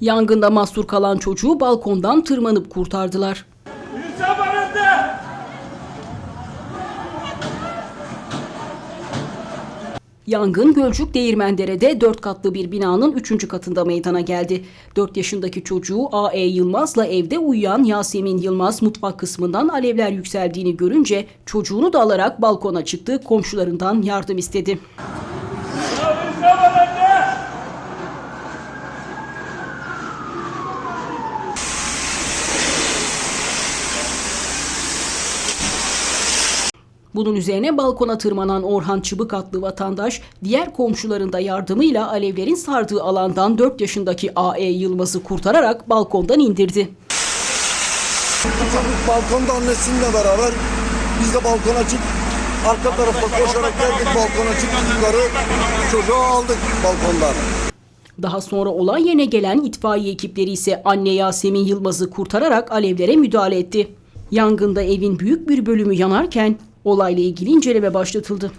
Yangında mahsur kalan çocuğu balkondan tırmanıp kurtardılar. Yangın Gölcük Değirmendere'de 4 katlı bir binanın 3. katında meydana geldi. 4 yaşındaki çocuğu A.E. Yılmaz'la evde uyuyan Yasemin Yılmaz mutfak kısmından alevler yükseldiğini görünce çocuğunu da alarak balkona çıktı, komşularından yardım istedi. Bunun üzerine balkona tırmanan Orhan Çıbık adlı vatandaş diğer komşuların da yardımıyla alevlerin sardığı alandan 4 yaşındaki A.E. Yılmaz'ı kurtararak balkondan indirdi. Balkonda annesiyle beraber biz de balkona çık arka tarafa koşarak geldik balkona çıktık yukarı çocuğu aldık balkondan. Daha sonra olay yerine gelen itfaiye ekipleri ise anne Yasemin Yılmaz'ı kurtararak alevlere müdahale etti. Yangında evin büyük bir bölümü yanarken olayla ilgili inceleme başlatıldı.